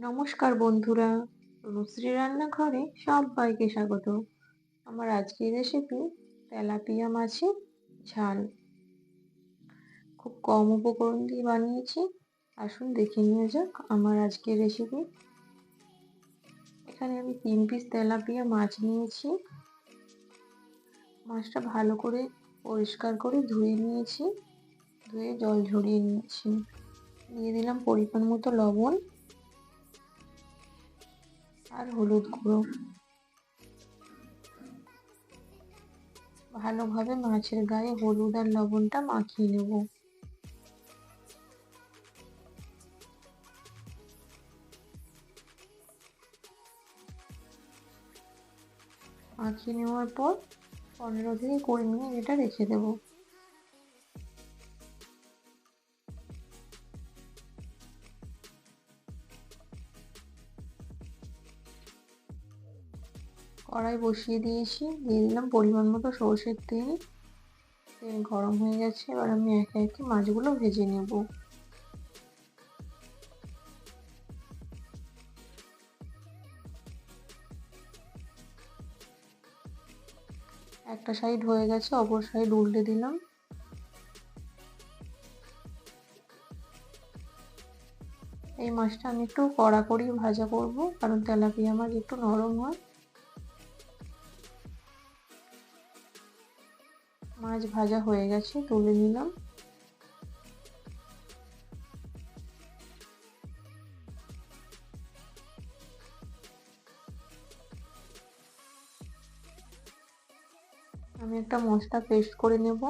নমস্কার বন্ধুরা রুশ্রী রান্নাঘরে সবাইকে স্বাগত। আমার আজকের রেসিপি তেলাপিয়া মাছের ঝাল। খুব কম উপকরণ দিয়ে বানিয়েছি। আসুন দেখে নিয়ে যাক আমার আজকের রেসিপি এখানে আমি তিন পিস তেলাপিয়া মাছ নিয়েছি। মাছটা ভালো করে পরিষ্কার করে ধুয়ে নিয়েছি। ধুয়ে জল ঝরিয়ে নিয়েছি। দিয়ে দিলাম পরিমাণ মতো লবণ। আর হলুদ গুঁড়ো। ভালোভাবে মাছের গায়ে হলুদ আর লবণটা মাখিয়ে নেব। মাখিয়ে নেওয়ার পর পনেরো থেকে কুড়ি মিনিট এটা রেখে দেবো। কড়াই বসিয়ে দিয়েছি। দিয়ে দিলাম পরিমাণ মতো সর্ষের তেল। তেল গরম হয়ে গেছে, এবার আমি একে একে মাছগুলো ভেজে নেব। একটা সাইড হয়ে গেছে, অপর সাইড উল্টে দিলাম। এই মাছটা আমি একটু কড়া করেই ভাজা করব, কারণ তেলাপিয়া মাছ একটু নরম হয়। মাছ ভাজা হয়ে গেছে, তুলে নিলাম। আমি একটা মশলা পেস্ট করে নেব।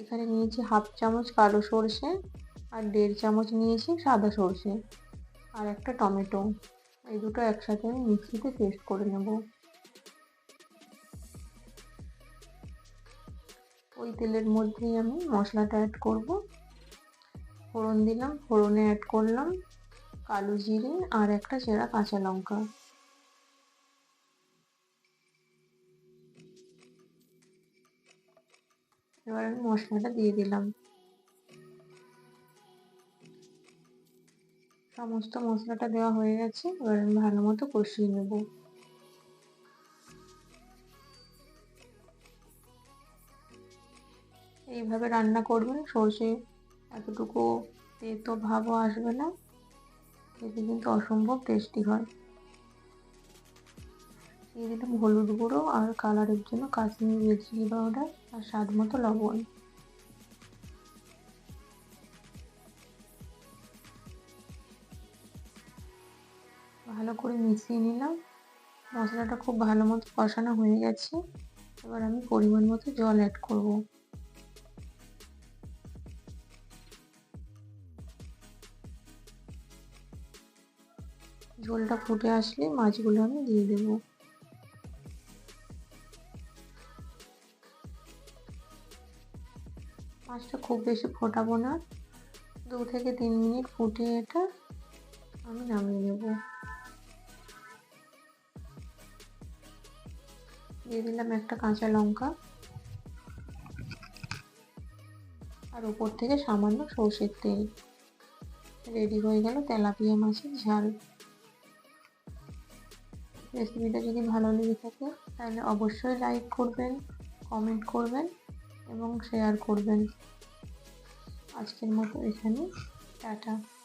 এখানে নিয়েছি হাফ চামচ কালো সর্ষে আর দেড় চামচ নিয়েছি সাদা সর্ষে আর একটা টমেটো। এই দুটো একসাথে আমি মিক্সিতে পেস্ট করে নেব। ওই তেলের মধ্যেই আমি মশলাটা অ্যাড করব। ফোড়ন দিলাম, ফোড়নে অ্যাড করলাম কালো জিরে আর একটা চেরা কাঁচা লঙ্কা। এবার আমি মশলাটা দিয়ে দিলাম। সমস্ত মশলাটা দেওয়া হয়ে গেছে, এবার আমি ভালো মতো কষিয়ে নেব। এইভাবে রান্না করবেন, সর্ষে এতটুকু তেতো ভাবও আসবে না। খেতে কিন্তু অসম্ভব টেস্টি হয়। দিয়ে দিলাম হলুদ গুঁড়ো আর কালারের জন্য কাশ্মীরি রেড চিলি পাউডার আর স্বাদ মতো লবণ। ভালো করে মিশিয়ে নিলাম। মশলাটা খুব ভালো মতো কষানো হয়ে গেছে। এবার আমি পরিমাণ মতো জল অ্যাড করব। ঝোলটা ফুটে আসলে মাছগুলো আমি দিয়ে দেব। মাছটা খুব বেশি ফোটাবো না। দু থেকে তিন মিনিট ফুটিয়ে এটা আমি নামিয়ে নেব। দিয়ে দিলাম একটা কাঁচা লঙ্কা। আর উপর থেকে সামান্য সর্ষের তেল। রেডি হয়ে গেল তেলাপিয়া মাছের ঝাল। রেসিপিটা যদি ভালো লেগে থাকে, তাহলে অবশ্যই লাইক করবেন কমেন্ট করবেন এবং শেয়ার করবেন। আজকের মতো এখানে, টাটা।